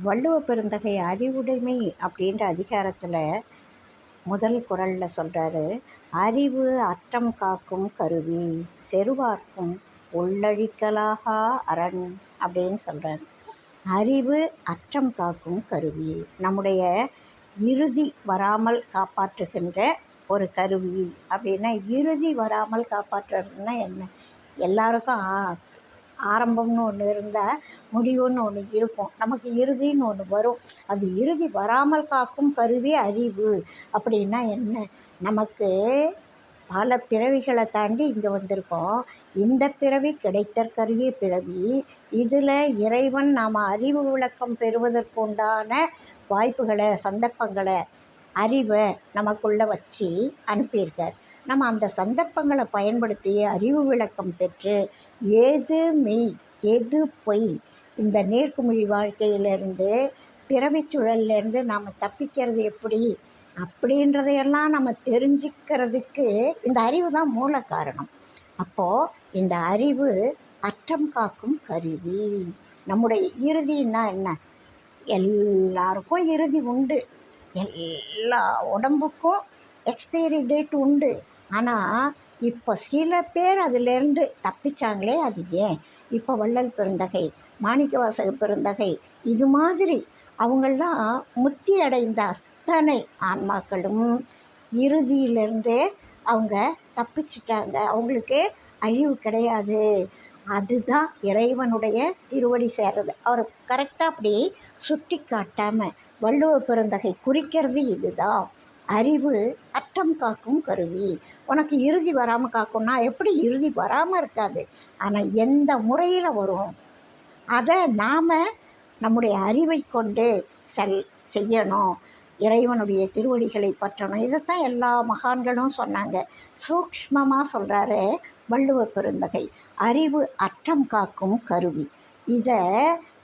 வள்ளுவ பெருந்தகை அறிவுடைமை அப்படின்ற அதிகாரத்தில் முதல் குறளில் சொல்கிறாரு அறிவு அற்றம் காக்கும் கருவி செருவார்க்கும் உள்ளழிக்கலாகா அரண் அப்படின்னு சொல்கிறார் அறிவு அற்றம் காக்கும் கருவி நம்முடைய இறுதி வராமல் காப்பாற்றுகின்ற ஒரு கருவி அப்படின்னா இறுதி வராமல் காப்பாற்றுறதுன்னா என்ன? எல்லாருக்கும் ஆரம்பம்னு ஒன்று இருந்தால் முடிவுன்னு ஒன்று இருக்கும். நமக்கு இறுதின்னு ஒன்று வரும். அது இறுதி வராமல் காக்கும் கருவி அறிவு. அப்படின்னா என்ன? நமக்கு பல பிறவிகளை தாண்டி இங்கே வந்திருக்கோம். இந்த பிறவி கிடைத்தற்கரிய பிறவி. இதில் இறைவன் நாம் அறிவு விளக்கம் பெறுவதற்குண்டான வாய்ப்புகளை சந்தர்ப்பங்களை அறிவை நமக்குள்ளே வச்சு அனுப்பியிருக்கார். நம்ம அந்த சந்தர்ப்பங்களை பயன்படுத்தி அறிவு விளக்கம் பெற்று எது மெய் எது பொய் இந்த நேர்க்குமிழி வாழ்க்கையிலேருந்து பிறவி சூழல்லேருந்து நாம் தப்பிக்கிறது எப்படி? அப்படின்றதையெல்லாம் நம்ம தெரிஞ்சுக்கிறதுக்கு இந்த அறிவு தான் மூல காரணம். அப்போது இந்த அறிவு அற்றம் காக்கும் கருவி. நம்முடைய இறுதின்னா என்ன? எல்லாருக்கும் இறுதி உண்டு. எல்லா உடம்புக்கும் எக்ஸ்பைரி டேட் உண்டு. ஆனால் இப்போ சில பேர் அதிலேருந்து தப்பிச்சாங்களே அது ஏன்? இப்போ வள்ளல் பெருந்தகை மாணிக்கவாசக பெருந்தகை இது மாதிரி அவங்கள்லாம் முத்தி அடைந்த அத்தனை ஆன்மாக்களும் இறுதியிலேருந்தே அவங்க தப்பிச்சிட்டாங்க. அவங்களுக்கு அழிவு கிடையாது. அதுதான் இறைவனுடைய திருவடி சேர்றது. அவர் கரெக்டாக அப்படி சுட்டி காட்டாமல் வள்ளுவ பெருந்தகை குறிக்கிறது இதுதான். அறிவு அற்றம் காக்கும் கருவி. உனக்கு இறுதி வராமல் காக்கும்னா எப்படி இறுதி வராமல் இருக்காது. ஆனால் எந்த முறையில் வரும்? அதை நாம் நம்முடைய அறிவை கொண்டு செல் செய்யணும். இறைவனுடைய திருவடிகளை பற்றணும். இதைத்தான் எல்லா மகான்களும் சொன்னாங்க. சூக்ஷ்மமாக சொல்கிறாரு வள்ளுவ பெருந்தகை. அறிவு அற்றம் காக்கும் கருவி. இதை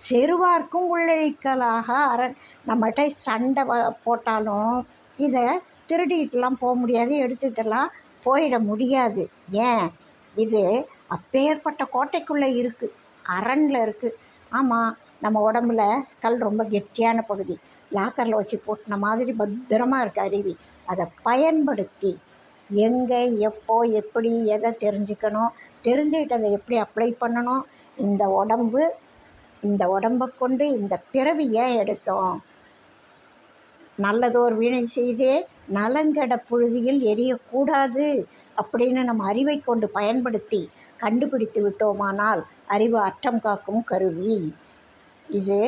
செருவார்க்கும் உள்ளழிக்கலாக அரண். நம்மகிட்ட சண்டை போட்டாலும் இதை திருடிக்கிட்டுலாம் போக முடியாது எடுத்துகிட்டுலாம் போயிட முடியாது. ஏன்? இது அப்பேற்பட்ட கோட்டைக்குள்ளே இருக்குது அரணில் இருக்குது ஆமாம் நம்ம உடம்புல ஸ்கல் ரொம்ப கெட்டியான பகுதி. லாக்கரில் வச்சு போட்டின மாதிரி பத்திரமாக இருக்குது அருவி. அதை பயன்படுத்தி எங்கே எப்போ எப்படி எதை தெரிஞ்சுக்கணும் தெரிஞ்சுக்கிட்டதை எப்படி அப்ளை பண்ணணும் இந்த உடம்பு இந்த உடம்பை கொண்டு இந்த பிறவி ஏன் எடுத்தோம்? நல்லதோர் வீணை செய்தே நலங்கட புழுதியில் எரியக்கூடாது அப்படின்னு நம்ம அறிவை கொண்டு பயன்படுத்தி கண்டுபிடித்து விட்டோமானால் அறிவு அற்றம் காக்கும் கருவி. இது